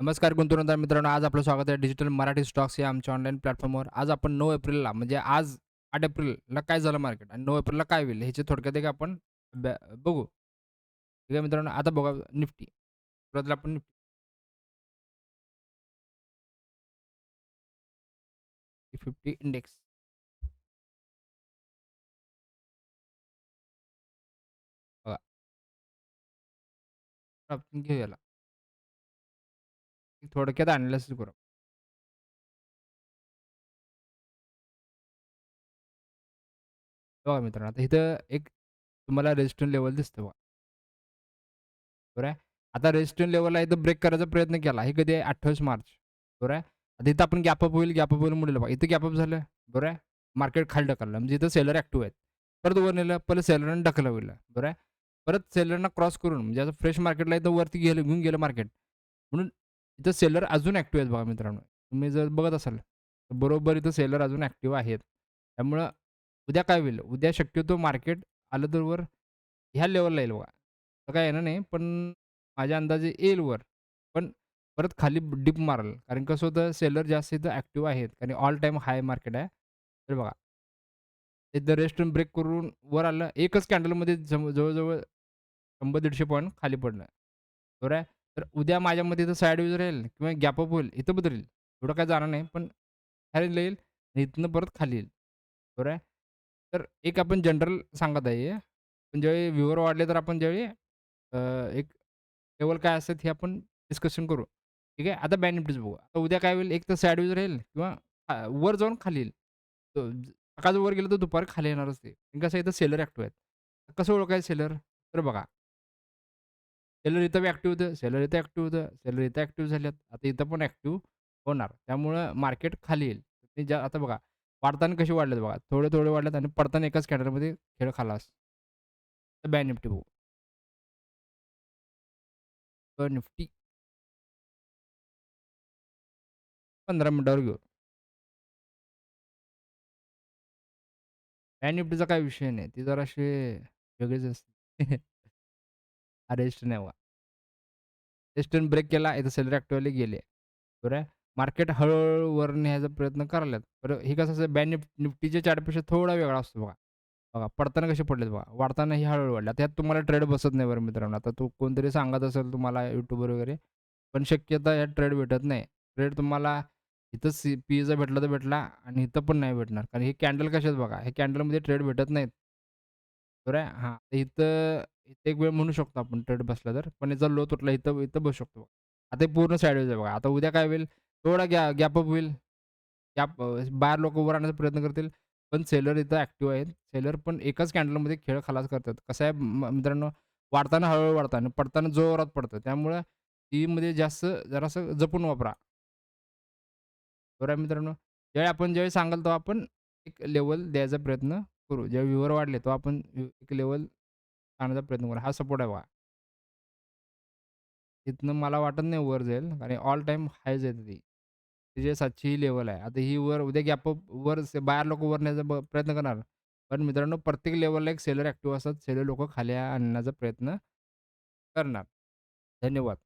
नमस्कार गुंतवणूकदार मित्रांनो आज आपलं स्वागत आहे डिजिटल मराठी स्टॉक्स या आमच्या ऑनलाईन प्लॅटफॉर्मवर आज आपण नऊ एप्रिलला म्हणजे आज आठ एप्रिलला काय झालं मार्केट आणि नऊ एप्रिलला काय होईल? ह्याचे थोडक्यात एक आपण बघू. ठीक आहे मित्रांनो आता बघा निफ्टी. सुरुवातीला आपण निफ्टी. फिफ्टी इंडेक्स बघा. आपण घेऊ याला थोडक्यात अनालिसिस करू. बघा मित्रांनो आता इथं एक तुम्हाला रेजिस्टन्स लेवल दिसतं बघा. बरोबर आहे? आता रेजिस्टन्स लेवलला इथं ब्रेक करायचा प्रयत्न केला. हे कधी आहे? अठ्ठावीस मार्च. बरोबर आहे? आता इथं आपण गॅपअप होईल गॅपअप होईल म्हणलं बघा. इथं गॅपअप झालं. बरोबर आहे? मार्केट खाली ढकललं. म्हणजे इथं सेलर ॲक्टिव्ह आहेत. परत वर नेलं परत सेलरनं ढकललं होईल आहे? परत सेलरना क्रॉस करून म्हणजे असं फ्रेश मार्केटला इथं वरती गेलं घेऊन गेलं मार्केट म्हणून इथं सेलर अजून ॲक्टिव्ह आहेत बघा मित्रांनो. तुम्ही जर बघत असाल तर बरोबर इथं सेलर अजून ॲक्टिव्ह आहेत. त्यामुळं उद्या काय होईल? उद्या शक्यतो मार्केट आलं तर वर ह्या लेवलला येईल बघा. तर काय येणार नाही पण माझ्या अंदाजे येईल वर. पण परत खाली डिप मारल. कारण कसं होतं सेलर जास्त इथं ॲक्टिव्ह आहेत. कारण ऑल टाईम हाय मार्केट आहे. तर बघा. इथं रेस्ट ब्रेक करून वर आलं एकच कॅन्डलमध्ये जम जवळजवळ शंभर दीडशे पॉईंट खाली पडलं. बरोबर आहे? तर उद्या माझ्यामध्ये इथं साईड यूज राहील किंवा गॅपअप होईल इथं बदलेल. एवढं काय जाणार नाही पण खाली येईल इथनं परत खाली येईल. बरोबर आहे? तर एक आपण जनरल सांगत आहे. पण ज्यावेळी व्ह्यूवर वाढले तर आपण ज्यावेळी एक लेवल काय असतात हे आपण डिस्कशन करू. ठीक आहे? आता बेनिफिट्स बघू. आता उद्या काय होईल? एक तर साईड यूज राहील किंवा वर जाऊन खाली येईल. तो सकाळचं वर गेलं तर दुपारी खाली येणारच ते. कसं इथं सेलर ॲक्टिव्ह आहेत. कसं ओळखायचं सेलर तर बघा सेलर इथं बी ॲक्टिव्ह होतं सेलर इथं ॲक्टिव्ह होतं सेलर इथं ॲक्टिव्ह झाल्यात. आता इथं पण ॲक्टिव्ह होणार. त्यामुळं मार्केट खाली येईल. ते ज्या आता बघा वाढताना कसे वाढलेत बघा. थोडे थोडे वाढलेत आणि पडताना एकाच कॅटरमध्ये खेळ खालास. तर बॅन निफ्टी बघू. निफ्टी. पंधरा मिनिटावर घेऊ. बॅन निफ्टीचा काय विषय नाही. ती जराशे वेगळीच असते. अरेस्ट नाही बघा ब्रेक केला इथं सेलरी ॲक्टिव्हली गेले बरं मार्केट हळूहळू वर न्यायचा प्रयत्न करायलात. बरं हे कसं असं बॅन निफ निफ्टीच्या चार्टपेक्षा थोडा वेगळा असतो बघा. बघा पडताना कसे पडलेत बघा. वाढताना ही हळूहळू वाढल्या त्यात तुम्हाला ट्रेड बसत नाही बरं मित्रांनो. आता तो कोणतरी सांगत असेल तुम्हाला यूट्यूबवर वगैरे पण शक्यता यात ट्रेड भेटत नाही. ट्रेड तुम्हाला इथं सी पीचा भेटला तर भेटला आणि इथं पण नाही भेटणार. कारण हे कॅन्डल कसे आहेत बघा हे कॅन्डलमध्ये ट्रेड भेटत नाहीत. बरं हां इथं इथं एक वेळ म्हणू शकतो आपण ट्रेड बसला तर. पण याचा लो तुटला इथं इथं बसू शकतो आता पूर्ण साईडवेज आहे बघा. आता उद्या काय होईल? थोडा गॅ गॅपअप होईल. गॅप बाहेर लोक वर आणण्याचा प्रयत्न करतील. पण सेलर इथं ॲक्टिव्ह आहेत. सेलर पण एकाच कॅन्डलमध्ये खेळ खलास करतात. कसं आहे? मित्रांनो वाढताना हळूहळू वाढतं आणि पडताना जोरात पडतं. त्यामुळं टीमध्ये जास्त जरासं जपून वापरा. बरं आहे मित्रांनो? ज्यावेळी आपण ज्यावेळी सांगाल तेव्हा आपण एक लेवल द्यायचा प्रयत्न करू. ज्यावेळी व्ह्यूवर वाढले तो आपण एक लेवल आणण्याचा प्रयत्न करा. हा सपोर्ट आहे बघा. तिथनं मला वाटत नाही वर जाईल आणि ऑल टाईम हायच येते ती. तिचे सातशे ही लेवल आहे. आता ही वर उद्या गॅप वर बाहेर लोक वर न्यायचा ब- प्रयत्न करणार. पण मित्रांनो प्रत्येक लेवलला एक सेलर ॲक्टिव्ह असतात. सेलर लोक खाली आणण्याचा प्रयत्न करणार. धन्यवाद.